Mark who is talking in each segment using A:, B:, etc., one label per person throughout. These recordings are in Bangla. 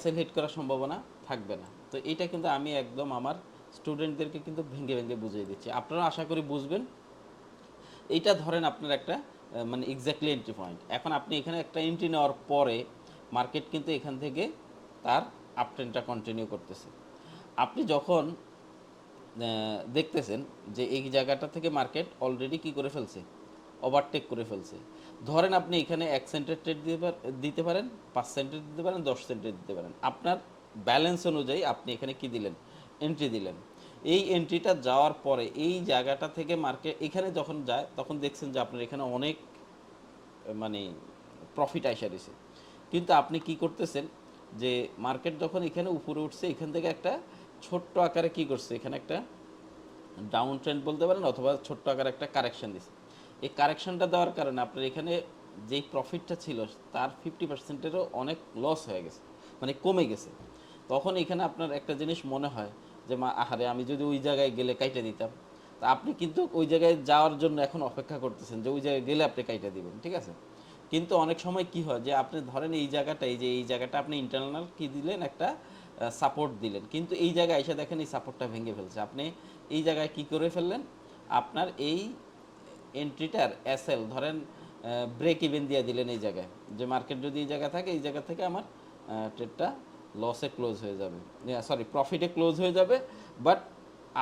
A: অ্যাসেল হিট করার সম্ভাবনা থাকবে না। তো এটা কিন্তু আমি একদম আমার স্টুডেন্টদেরকে কিন্তু ভেঙে ভেঙে বুঝিয়ে দিচ্ছি। আপনারা আশা করি বুঝবেন। এইটা ধরেন আপনার একটা মানে এক্স্যাক্টলি এন্ট্রি পয়েন্ট এখন আপনি এখানে একটা এন্ট্রি নেওয়ার পরে মার্কেট কিন্তু এখান থেকে তার আপ ট্রেনটা কন্টিনিউ করতেছে। আপনি যখন দেখতেছেন যে এই জায়গাটা থেকে মার্কেট অলরেডি কি করে ফেলছে? ওভারটেক করে ফেলছে। ধরেন আপনি এখানে এক সেন্টের ট্রেড দিতে পার- দিতে পারেন, পাঁচ সেন্টের দিতে পারেন, দশ সেন্টের দিতে পারেন। আপনার ব্যালেন্স অনুযায়ী আপনি এখানে কি দিলেন? এন্ট্রি দিলেন। এই এন্ট্রিটা যাওয়ার পরে এই জায়গাটা থেকে মার্কেট এখানে যখন যায়, তখন দেখছেন যে আপনার এখানে অনেক মানে প্রফিট আইসা দিছে কিন্তু আপনি কি করতেছেন? যে মার্কেট যখন এখানে উপরে উঠছে, এখান থেকে একটা ছোট্ট আকারে কি করছে? এখানে একটা ডাউন ট্রেন্ড বলতে পারেন অথবা ছোট্ট আকারে একটা কারেকশন দিছে। এই কারেকশনটা দেওয়ার কারণে আপনার এখানে যেই প্রফিটটা ছিল, তার ফিফটি পার্সেন্টেরও অনেক লস হয়ে গেছে মানে কমে গেছে। তখন এখানে আপনার একটা জিনিস মনে হয় যে, মা, আহারে, আমি যদি ওই জায়গায় গেলে কাইটা দিতাম। তা আপনি কিন্তু ওই জায়গায় যাওয়ার জন্য এখন অপেক্ষা করতেছেন যে, ওই জায়গায় গেলে আপনি কাইটা দিবেন, ঠিক আছে? কিন্তু অনেক সময় কি হয় যে, আপনি ধরেন এই জায়গাটা, এই যে, এই জায়গাটা আপনি ইন্টারনাল কি দিলেন? একটা সাপোর্ট দিলেন। কিন্তু এই জায়গায় এসে দেখেন এই সাপোর্টটা ভেঙে ফেলছে। আপনি এই জায়গায় কি করে ফেললেন? আপনার এই এন্ট্রিটার এসএল ধরেন ব্রেক ইভেন দিয়ে দিলেন এই জায়গায়। যে মার্কেট যদি এই জায়গা থাকে, এই জায়গা থেকে আমার ট্রেডটা লসে ক্লোজ হয়ে যাবে। সরি প্রফিটে ক্লোজ হয়ে যাবে বাট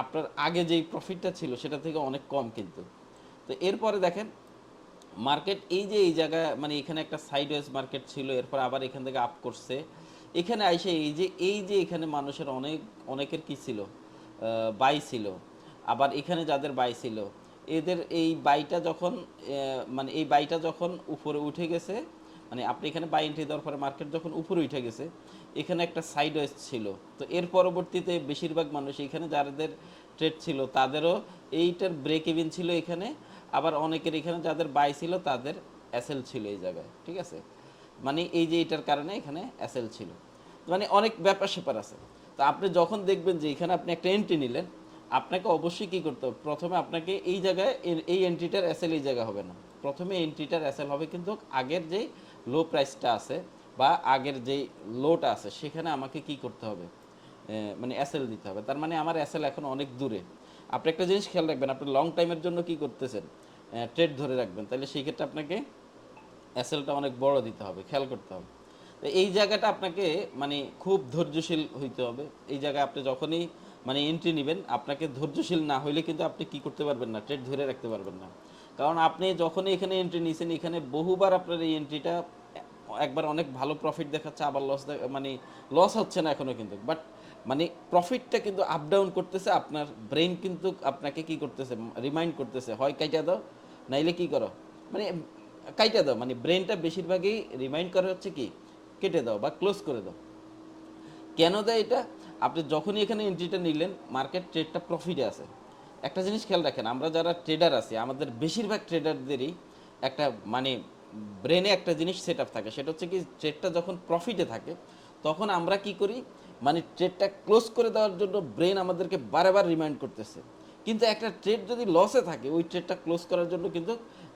A: আপনার আগে যেই প্রফিটটা ছিল, সেটা থেকে অনেক কম কিন্তু। তো এরপরে দেখেন মার্কেট এই যে এই জায়গায় মানে এখানে একটা সাইড সাইডওয়েজ মার্কেট ছিল, এরপর আবার এখান থেকে আপ করছে। এখানে আইসে এই যে এই যে এখানে মানুষের অনেক, অনেকের কি ছিল? বাই ছিল। আবার এখানে যাদের বাই ছিল এদের এই বাইটা যখন মানে এই বাইটা যখন উপরে উঠে গেছে মানে আপনি এখানে বাই এন্ট্রি দেওয়ার পরে মার্কেট যখন উপরে উঠে গেছে, এখানে একটা সাইড ওয়েজ ছিল। তো এর পরবর্তীতে বেশিরভাগ মানুষ এখানে যাদের ট্রেড ছিল, তাদেরও এইটার ব্রেক ইভিন ছিল এখানে। আবার অনেকের এখানে যাদের বাই ছিল, তাদের অ্যাসেল ছিল এই জায়গায়, ঠিক আছে? মানে এই যে এটার কারণে এখানে অ্যাসেল ছিল। মানে অনেক ব্যাপার স্যাপার আছে। তো আপনি যখন দেখবেন যে এখানে আপনি একটা এন্ট্রি নিলেন আপনাকে অবশ্যই কি করতে হবে? প্রথমে আপনাকে এই জায়গায় এই এন্ট্রিটার এসএল এই জায়গা হবে না। প্রথমে এন্ট্রিটার এসএল হবে কিন্তু আগের যেই লো প্রাইসটা আছে বা আগের যেই লোটা আছে, সেখানে আমাকে কি করতে হবে? মানে এসএল দিতে হবে। তার মানে আমার এসএল এখন অনেক দূরে। আপনি একটা জিনিস খেয়াল রাখবেন, আপনি লং টাইমের জন্য কি করতেছেন? ট্রেড ধরে রাখবেন। তাহলে সেই ক্ষেত্রে আপনাকে এসএলটা অনেক বড় দিতে হবে, খেয়াল করতে হবে। তো এই জায়গাটা আপনাকে মানে খুব ধৈর্যশীল হইতে হবে। এই জায়গায় আপনি যখনই মানে এন্ট্রি নেবেন। আপনাকে ধৈর্যশীল না হইলে কিন্তু আপনি কি করতে পারবেন না ট্রেড ধরে রাখতে পারবেন না। কারণ আপনি যখনই এখানে এন্ট্রি নিয়েছেন এখানে বহুবার আপনার এই এন্ট্রিটা একবার অনেক ভালো প্রফিট দেখাচ্ছে, আবার লস মানে লস হচ্ছে না এখনও কিন্তু। বাট মানে প্রফিটটা কিন্তু আপ ডাউন করতেছে, আপনার ব্রেন কিন্তু আপনাকে কি করতেছে রিমাইন্ড করতেছে, হয়, কাইটা দাও, নাইলে কি করো? মানে কাইটা দাও মানে ব্রেনটা বেশিরভাগই রিমাইন্ড করা হচ্ছে কি, কেটে দাও বা ক্লোজ করে দাও। কেন দেয় এটা? আপনি যখনই এখানে এন্ট্রিটা নিলেন মার্কেট ট্রেডটা প্রফিটে আছে। একটা জিনিস খেয়াল রাখেন, আমরা যারা ট্রেডার আছি, আমাদের বেশিরভাগ ট্রেডারদেরই একটা মানে ব্রেনে একটা জিনিস সেট আপ থাকে, সেটা হচ্ছে কি ট্রেডটা যখন প্রফিটে থাকে, তখন আমরা কি করি মানে ট্রেডটা ক্লোজ করে দেওয়ার জন্য ব্রেন আমাদেরকে বারবার রিমাইন্ড করতেছে। কিন্তু একটা ট্রেড যদি লসে থাকে, ওই ট্রেডটা ক্লোজ করার জন্য কিন্তু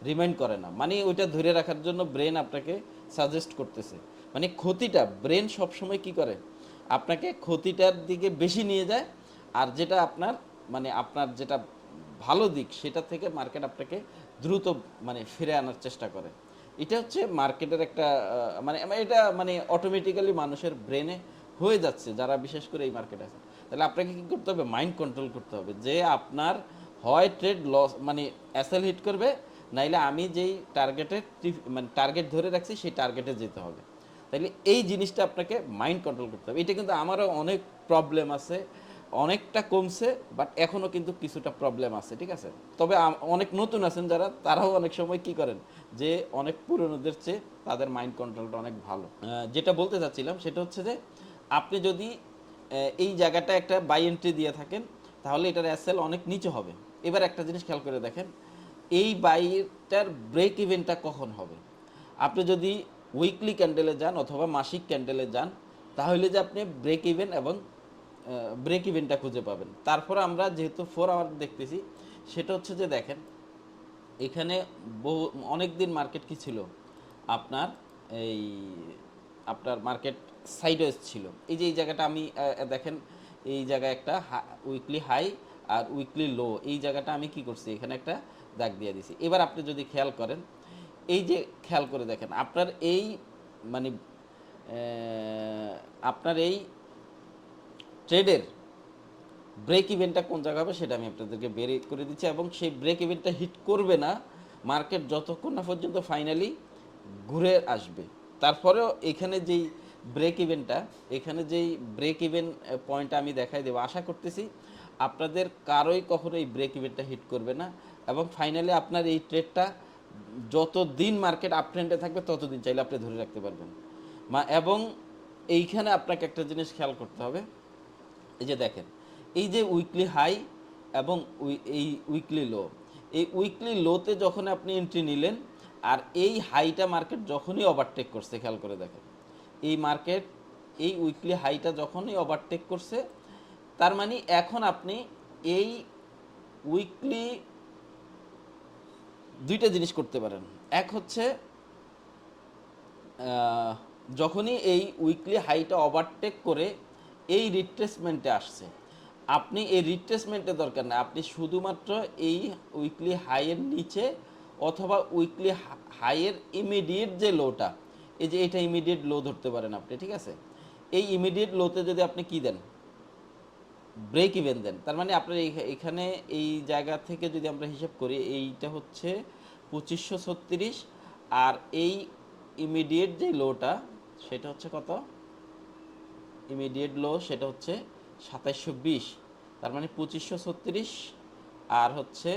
A: রিমাইন্ড করে না। মানে ওইটা ধরে রাখার জন্য ব্রেন আপনাকে সাজেস্ট করতেছে। মানে ক্ষতিটা ব্রেন সবসময় কি করে? আপনাকে ক্ষতিটার দিকে বেশি নিয়ে যায় আর যেটা আপনার মানে আপনার যেটা ভালো দিক সেটা থেকে মার্কেট আপনাকে দ্রুত মানে ফিরে আনার চেষ্টা করে। এটা হচ্ছে মার্কেটের একটা মানে এটা মানে অটোমেটিক্যালি মানুষের ব্রেনে হয়ে যাচ্ছে যারা বিশেষ করে এই মার্কেটে আছে। তাহলে আপনাকে কী করতে হবে? মাইন্ড কন্ট্রোল করতে হবে যে আপনার হয় ট্রেড লস মানে অ্যাসেল হিট করবে, নাইলে আমি যেই টার্গেটের মানে টার্গেট ধরে রাখছি সেই টার্গেটে যেতে হবে। তাইলে এই জিনিসটা আপনাকে মাইন্ড কন্ট্রোল করতে হবে। এটা কিন্তু আমারও অনেক প্রবলেম আছে, অনেকটা কমছে বাট এখনও কিন্তু কিছুটা প্রবলেম আছে, ঠিক আছে? তবে অনেক নতুন আছেন যারা, তারাও অনেক সময় কি করেন? যে অনেক পুরনোদের চেয়ে তাদের মাইন্ড কন্ট্রোলটা অনেক ভালো। যেটা বলতে চাচ্ছিলাম সেটা হচ্ছে যে, আপনি যদি এই জায়গাটা একটা বাই এন্ট্রি দিয়ে থাকেন, তাহলে এটার অ্যাসেল অনেক নিচে হবে। এবার একটা জিনিস খেয়াল করে দেখেন, এই বাইটার ব্রেক ইভেন্টটা কখন হবে? আপনি যদি উইকলি ক্যান্ডেলে যান অথবা মাসিক ক্যান্ডেলে যান, তাহলে যে আপনি ব্রেক ইভেন এবং ব্রেক ইভেনটা খুঁজে পাবেন। তারপর আমরা যেহেতু ফোর আওয়ার দেখতেছি, সেটা হচ্ছে যে দেখেন, এখানে বহু, অনেক দিন মার্কেট কি ছিল? আপনার এই, আপনার মার্কেট সাইডওয়েজ ছিল। এই যে এই জায়গাটা আমি দেখেন, এই জায়গায় একটা উইকলি হাই আর উইকলি লো এই জায়গাটা আমি কি করছি? এখানে একটা দাগ দিয়ে দিছি। এবার আপনি যদি খেয়াল করেন এই যে খেয়াল করে দেখেন, আপনার এই মানে আপনার এই ট্রেডের ব্রেক ইভেন্টটা কোন জায়গা হবে সেটা আমি আপনাদেরকে বের করে দিচ্ছি এবং সেই ব্রেক ইভেন্টটা হিট করবে না মার্কেট যতক্ষণ না পর্যন্ত ফাইনালি ঘুরে আসবে। তারপরেও এখানে যেই ব্রেক ইভেন্টটা এখানে যেই ব্রেক ইভেন্ট পয়েন্টটা আমি দেখাই দেবো। আশা করতেছি আপনাদের কারোই কখনো এই ব্রেক ইভেন্টটা হিট করবে না এবং ফাইনালি আপনার এই ট্রেডটা যত দিন মার্কেট আপ ট্রেন্ডে থাকবে ততদিন চাইলে আপনি ধরে রাখতে পারবেন। মা, এবং এইখানে আপনাকে একটা জিনিস খেয়াল করতে হবে। এই যে দেখেন, এই যে উইকলি হাই এবং এই উইকলি লো এই উইকলি লোতে যখন আপনি এন্ট্রি নিলেন, আর এই হাইটা মার্কেট যখনই ওভারটেক করছে, খেয়াল করে দেখেন। এই মার্কেট এই উইকলি হাইটা যখনই ওভারটেক করছে, তার মানে এখন আপনি এই উইকলি দুইটা জিনিস করতে পারেন। এক হচ্ছে যখনই এই উইকলি হাইটা ওভারটেক করে এই রিট্রেসমেন্টে আসছে, আপনি এই রিট্রেসমেন্টের দরকার না আপনি শুধুমাত্র এই উইকলি হাইয়ের নিচে অথবা উইকলি হাইয়ের ইমিডিয়েট যে লোটা এই যে এটা ইমিডিয়েট লো ধরতে পারেন আপনি, ঠিক আছে? এই ইমিডিয়েট লোতে যদি আপনি কি দেন? Break even then. তার মানে আপনার এখানে এই জায়গা থেকে যদি আমরা হিসাব করি, এইটা হচ্ছে পঁচিশশো ছত্রিশ আর এই ইমিডিয়েট যে লোটা সেটা হচ্ছে কত? ইমিডিয়েট লো সেটা হচ্ছে সাতাইশশো বিশ। তার মানে পঁচিশশো ছত্রিশ আর হচ্ছে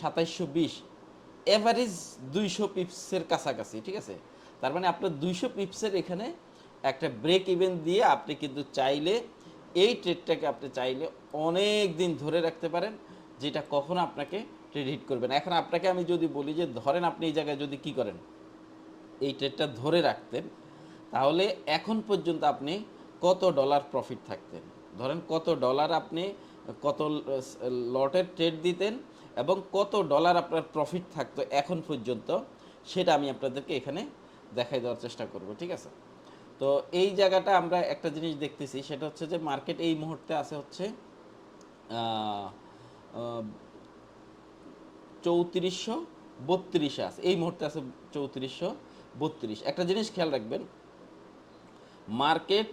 A: সাতাইশশো বিশ। এভারেজ দুইশো পিপসের কাছাকাছি, ঠিক আছে? তার মানে আপনার দুইশো পিপসের এখানে একটা ব্রেক ইভেন দিয়ে আপনি কিন্তু চাইলে এই ট্রেডটাকে আপনি চাইলে অনেক দিন ধরে রাখতে পারেন, যেটা কখনো আপনাকে ট্রেড হিট করবে না। এখন আপনাকে আমি যদি বলি যে, ধরেন আপনি এই জায়গায় যদি কি করেন, এই ট্রেডটা ধরে রাখতেন, তাহলে এখন পর্যন্ত আপনি কত ডলার প্রফিট থাকতেন? ধরেন কত ডলার আপনি, কত লটের ট্রেড দিতেন এবং কত ডলার আপনার প্রফিট থাকতো এখন পর্যন্ত, সেটা আমি আপনাদেরকে এখানে দেখাই দেওয়ার চেষ্টা করব, ঠিক আছে? তো এই জায়গাটা আমরা একটা জিনিস দেখতেছি, সেটা হচ্ছে যে মার্কেট এই মুহূর্তে আছে হচ্ছে চৌত্রিশশো বত্রিশে আছে। এই মুহূর্তে আছে চৌত্রিশশো বত্রিশ। একটা জিনিস খেয়াল রাখবেন মার্কেট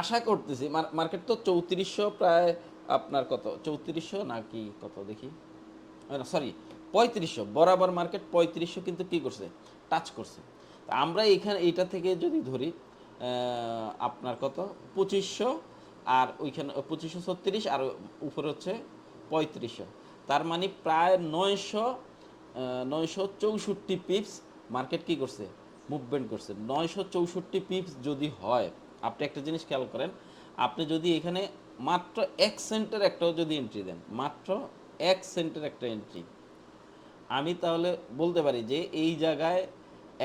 A: আশা করতেছি মার্কেট তো চৌত্রিশশো প্রায় আপনার কত, চৌত্রিশশো নাকি কত দেখি? সরি পঁয়ত্রিশশো। বরাবর মার্কেট পঁয়ত্রিশশো কিন্তু কি করছে? টাচ করছে। আমরা এখানে এইটা থেকে যদি ধরি আপনার কত? পঁচিশশো আর ওইখানে, পঁচিশশো ছত্রিশ আর উপরে হচ্ছে পঁয়ত্রিশশো। তার মানে প্রায় নয়শো নয়শো চৌষট্টি পিপস মার্কেট কি করছে? মুভমেন্ট করছে। নয়শো চৌষট্টি পিপস যদি হয়, আপনি একটা জিনিস খেয়াল করেন, আপনি যদি এখানে মাত্র এক সেন্টের একটাও যদি এন্ট্রি দেন, মাত্র এক সেন্টের একটা এন্ট্রি আমি তাহলে বলতে পারি যে এই জায়গায়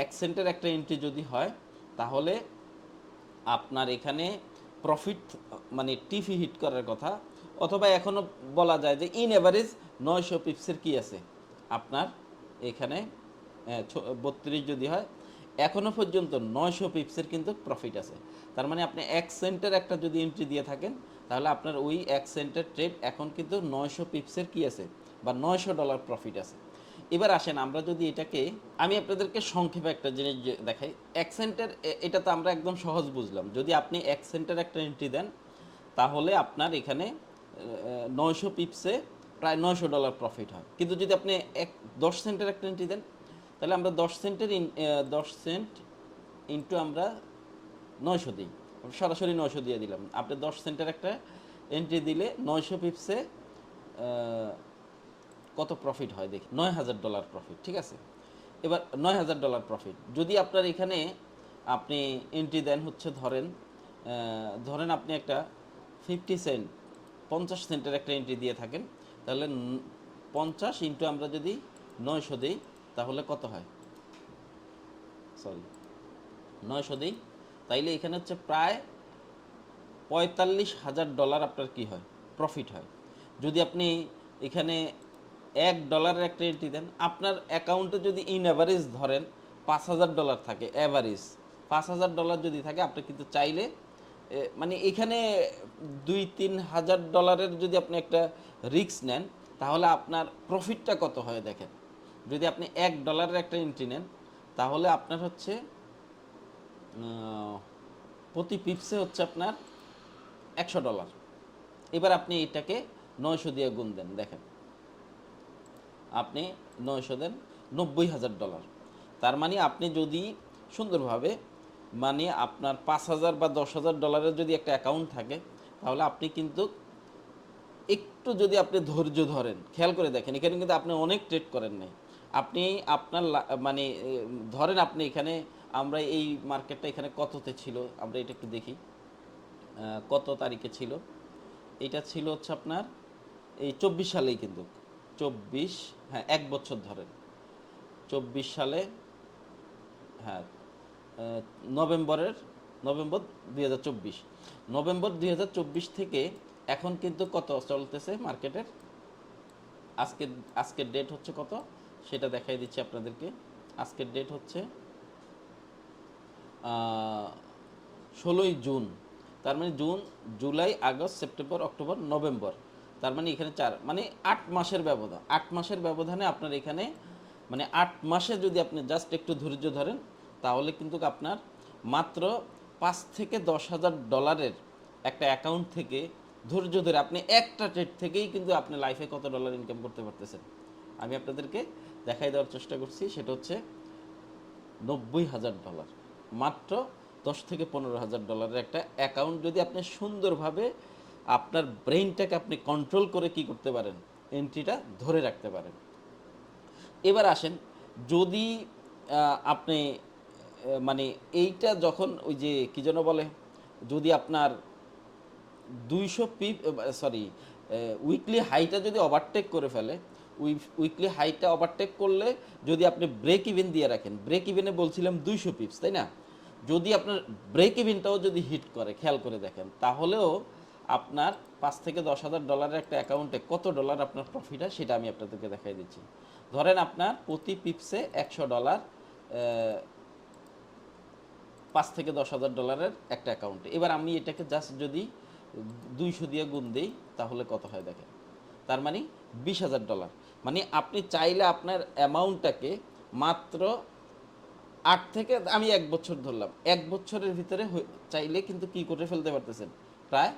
A: এক সেন্টের একটা এন্ট্রি যদি হয়, তাহলে আপনার এখানে প্রফিট মানে টিফি হিট করার কথা। অথবা এখনও বলা যায় যে ইন এভারেজ নয়শো পিপসের কি আছে? আপনার এখানে বত্রিশ যদি হয় এখনও পর্যন্ত নয়শো পিপসের কিন্তু প্রফিট আছে। তার মানে আপনি এক সেন্টের একটা যদি এন্ট্রি দিয়ে থাকেন, তাহলে আপনার ওই এক সেন্টের ট্রেড এখন কিন্তু নয়শো পিপসের কি আছে? বা নয়শো ডলার প্রফিট আছে। এবার আসেন আমরা যদি এটাকে, আমি আপনাদেরকে সংক্ষেপে একটা জিনিস দেখাই। এক সেন্টের এটা তো আমরা একদম সহজ বুঝলাম। যদি আপনি এক সেন্টের একটা এন্ট্রি দেন, তাহলে আপনার এখানে নয়শো পিপসে প্রায় নয়শো ডলার প্রফিট হয়। কিন্তু যদি আপনি এক, দশ সেন্টের একটা এন্ট্রি দেন, তাহলে আমরা দশ সেন্টের ইন- দশ সেন্ট ইন্টু আমরা নয়শো দিই। সরাসরি নয়শো দিয়ে দিলাম। আপনি দশ সেন্টের একটা এন্ট্রি দিলে নয়শো পিপসে কত প্রফিট হয় দেখি। নয় হাজার ডলার প্রফিট ঠিক আছে? এবার নয় হাজার ডলার প্রফিট যদি আপনার এখানে আপনি এন্ট্রি দেন হচ্ছে ধরেন ধরেন আপনি একটা ফিফটি সেন্ট পঞ্চাশ সেন্টের একটা এন্ট্রি দিয়ে থাকেন, তাহলে পঞ্চাশ ইন্টু আমরা যদি নয়শো দিই, তাহলে কত হয়? সরি নয়শো দিই, তাইলে এখানে হচ্ছে প্রায় পঁয়তাল্লিশ হাজার ডলার আপনার কি হয়? প্রফিট হয়। যদি আপনি এখানে এক ডলারের একটা এন্ট্রি দেন। আপনার অ্যাকাউন্টে যদি ইন অ্যাভারেজ ধরেন, পাঁচ হাজার ডলার থাকে অ্যাভারেজ পাঁচ হাজার ডলার যদি থাকে, আপনি কিন্তু চাইলে মানে এখানে দুই তিন হাজার ডলারের যদি আপনি একটা রিস্ক নেন, তাহলে আপনার প্রফিটটা কত হয় দেখেন। যদি আপনি এক ডলারের একটা এন্ট্রি নেন, তাহলে আপনার হচ্ছে প্রতি পিপসে হচ্ছে আপনার একশো ডলার এবার আপনি এটাকে নয়শো দিয়ে গুণ দেন, দেখেন। আপনি নয়শো দেন, নব্বই হাজার ডলার। তার মানে আপনি যদি সুন্দরভাবে মানে আপনার পাঁচ হাজার বা দশ হাজার ডলারের যদি একটা অ্যাকাউন্ট থাকে, তাহলে আপনি কিন্তু একটু যদি আপনি ধৈর্য ধরেন, খেয়াল করে দেখেন, এখানে কিন্তু আপনি অনেক ট্রেড করেন নাই। আপনি আপনার মানে ধরেন আপনি এখানে, আমরা এই মার্কেটটা এখানে কততে ছিল, আমরা এটা একটু দেখি। কত তারিখে ছিল? এটা ছিল হচ্ছে আপনার, এই চব্বিশ সালেই কিন্তু। চব্বিশ হ্যাঁ এক বছর ধরেন চব্বিশ সালে হ্যাঁ নভেম্বরের, নভেম্বর দুই হাজার চব্বিশ। নভেম্বর দুই হাজার চব্বিশ থেকে এখন কিন্তু কত চলতেছে মার্কেটের? আজকের আজকের ডেট হচ্ছে কত? সেটা দেখাই দিচ্ছি আপনাদেরকে। আজকের ডেট হচ্ছে ষোলোই জুন। তার মানে June, July, August, September, October, November. তার মানে এখানে চার মানে আট মাসের ব্যবধান, আট মাসের ব্যবধানে আপনার এখানে মানে আট মাসে যদি আপনি জাস্ট একটু ধৈর্য ধরেন, তাহলে কিন্তু আপনার মাত্র পাঁচ থেকে দশ হাজার ডলারের একটা অ্যাকাউন্ট থেকে ধৈর্য ধরে আপনি একটা ট্রেড থেকেই কিন্তু আপনি লাইফে কত ডলার ইনকাম করতে পারতেছেন। আমি আপনাদেরকে দেখাই দেওয়ার চেষ্টা করছি, সেটা হচ্ছে নব্বই হাজার ডলার মাত্র দশ থেকে পনেরো হাজার ডলারের একটা অ্যাকাউন্ট যদি আপনি সুন্দরভাবে আপনার ব্রেইনটাকে আপনি কন্ট্রোল করে কি করতে পারেন? এন্ট্রিটা ধরে রাখতে পারেন। এবার আসেন, যদি আপনি মানে এইটা যখন ওই যে কি যেন বলে, যদি আপনার দুইশো পিপ সরি উইকলি হাইটা যদি ওভারটেক করে ফেলে উইকলি হাইটা ওভারটেক করলে যদি আপনি ব্রেক ইভেন দিয়ে রাখেন ব্রেক ইভেনে বলছিলাম দুইশো পিপস তাই না? যদি আপনার ব্রেক ইভেনটাও যদি হিট করে, খেয়াল করে দেখেন, তাহলেও আপনার পাঁচ থেকে দশ হাজার ডলারের একটা অ্যাকাউন্টে কত ডলার আপনার প্রফিট হয় সেটা আমি আপনাদেরকে দেখাই দিচ্ছি। ধরেন আপনার প্রতি পিপসে একশো ডলার পাঁচ থেকে দশ হাজার ডলারের একটা অ্যাকাউন্টে এবার আমি এটাকে জাস্ট যদি দুইশো দিয়ে গুণ দিই, তাহলে কত হয় দেখেন? তার মানে বিশ হাজার ডলার মানে আপনি চাইলে আপনার অ্যামাউন্টটাকে মাত্র আট থেকে, আমি এক বছর ধরলাম, এক বছরের ভিতরে চাইলে কিন্তু কি করে ফেলতে পারতেছেন? প্রায়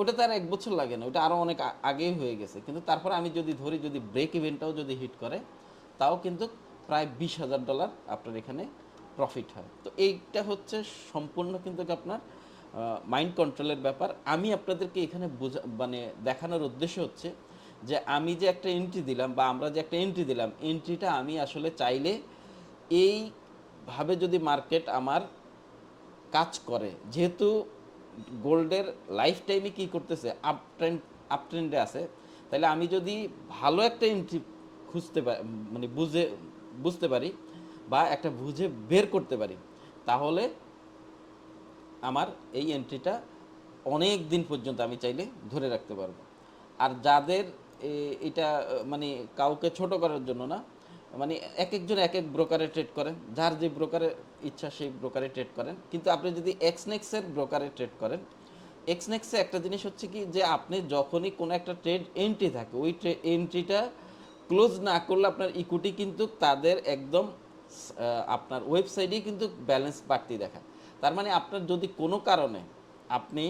A: ওটা তার এক বছর লাগে না, ওটা আরও অনেক আগেই হয়ে গেছে। কিন্তু তারপর আমি যদি ধরি, যদি ব্রেক ইভেন্টটাও যদি হিট করে, তাও কিন্তু প্রায় বিশ হাজার ডলার আপনার এখানে প্রফিট হয়। তো এইটা হচ্ছে সম্পূর্ণ কিন্তু আপনার মাইন্ড কন্ট্রোলের ব্যাপার। আমি আপনাদেরকে এখানে বোঝা মানে দেখানোর উদ্দেশ্য হচ্ছে যে আমি যে একটা এন্ট্রি দিলাম বা আমরা যে একটা এন্ট্রি দিলাম এন্ট্রিটা আমি আসলে চাইলে এইভাবে যদি মার্কেট আমার কাজ করে, যেহেতু গোল্ডের লাইফ টাইমে কী করতেছে? আপ ট্রেন্ড আপ ট্রেন্ডে আছে। তাহলে আমি যদি ভালো একটা এন্ট্রি খুঁজতে পারি মানে বুঝে, বুঝতে পারি বা একটা বুঝে বের করতে পারি, তাহলে আমার এই এন্ট্রিটা অনেক দিন পর্যন্ত আমি চাইলে ধরে রাখতে পারব। আর যাদের এটা মানে কাউকে ছোট করার জন্য না মানে এক একজন এক এক ব্রোকারে ট্রেড করেন, যার যে ব্রোকারে ইচ্ছা সেই ব্রোকারে ট্রেড করেন। কিন্তু আপনি যদি এক্সনেক্সের ব্রোকারে ট্রেড করেন এক্সনেক্সে একটা জিনিস হচ্ছে কি যে আপনি যখনই কোনো একটা ট্রেড এন্ট্রি থাকে, ওই এন্ট্রিটা ক্লোজ না করলে আপনার ইকুইটি কিন্তু তাদের একদম আপনার ওয়েবসাইটেই কিন্তু ব্যালেন্স বাড়তি দেখায়। তার মানে আপনার যদি কোনো কারণে আপনি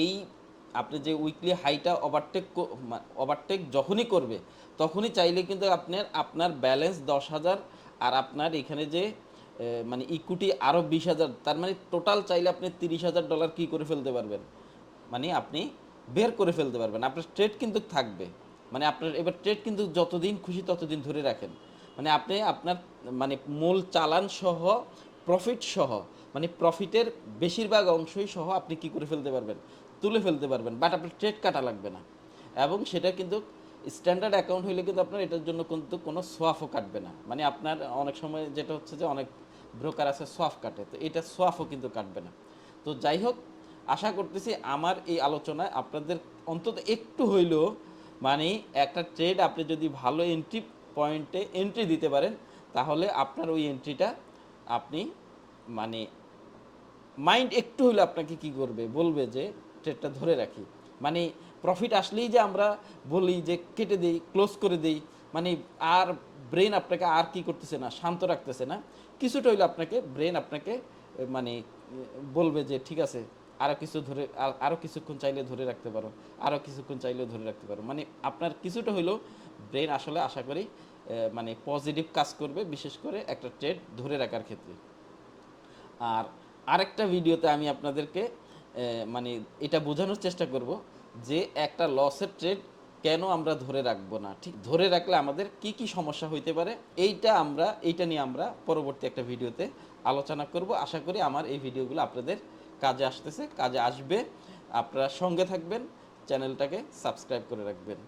A: এই আপনি যে উইকলি হাইটা ওভারটেক ওভারটেক যখনই করবে, তখনই চাইলে কিন্তু আপনার আপনার ব্যালেন্স দশ হাজার আর আপনার এখানে যে মানে ইকুইটি আরও বিশ হাজার, তার মানে টোটাল চাইলে আপনি তিরিশ হাজার ডলার কী করে ফেলতে পারবেন? মানে আপনি বের করে ফেলতে পারবেন। আপনার ট্রেড কিন্তু থাকবে। মানে আপনার, এবার ট্রেড কিন্তু যতদিন খুশি ততদিন ধরে রাখেন। মানে আপনি আপনার মানে মূল চালান সহ প্রফিট সহ মানে প্রফিটের বেশিরভাগ অংশই সহ আপনি কি করে ফেলতে পারবেন? তুলে ফেলতে পারবেন বাট আপনার ট্রেড কাটা লাগবে না। এবং সেটা কিন্তু স্ট্যান্ডার্ড অ্যাকাউন্ট হইলে কিন্তু আপনার এটার জন্য কিন্তু কোনো সোয়াফও কাটবে না। মানে আপনার অনেক সময় যেটা হচ্ছে যে অনেক ব্রোকার আছে সোয়াফ কাটে, তো এটা সোয়াফও কিন্তু কাটবে না। তো যাই হোক, আশা করতেছি আমার এই আলোচনায় আপনাদের অন্তত একটু হইলেও মানে একটা ট্রেড আপনি যদি ভালো এন্ট্রি পয়েন্টে এন্ট্রি দিতে পারেন, তাহলে আপনার ওই এন্ট্রিটা আপনি মানে মাইন্ড একটু হলে আপনাকে কি করবে? বলবে যে ট্রেডটা ধরে রাখি। মানে প্রফিট আসলেই যে আমরা বলি যে কেটে দিই ক্লোজ করে দিই মানে আর ব্রেন আপনাকে আর কি করতেছে না, শান্ত রাখতেছে না। কিছুটা হইলে আপনাকে ব্রেন আপনাকে মানে বলবে যে ঠিক আছে আরও কিছু ধরে আরও কিছুক্ষণ চাইলে ধরে রাখতে পারো আরও কিছুক্ষণ চাইলেও ধরে রাখতে পারো। মানে আপনার কিছুটা হইলেও ব্রেন আসলে আশা করি মানে পজিটিভ কাজ করবে, বিশেষ করে একটা ট্রেড ধরে রাখার ক্ষেত্রে। আর আরেকটা ভিডিওতে আমি আপনাদেরকে মানে এটা বোঝানোর চেষ্টা করব যে একটা লসের ট্রেড কেন আমরা ধরে রাখব না। ঠিক ধরে রাখলে আমাদের কি কি সমস্যা হইতে পারে, এইটা আমরা, এইটা নিয়ে আমরা পরবর্তী একটা ভিডিওতে আলোচনা করব। আশা করি আমার এই ভিডিওগুলো আপনাদের কাজে আসতেছে, কাজে আসবে। আপনারা সঙ্গে থাকবেন, চ্যানেলটাকে সাবস্ক্রাইব করে রাখবেন।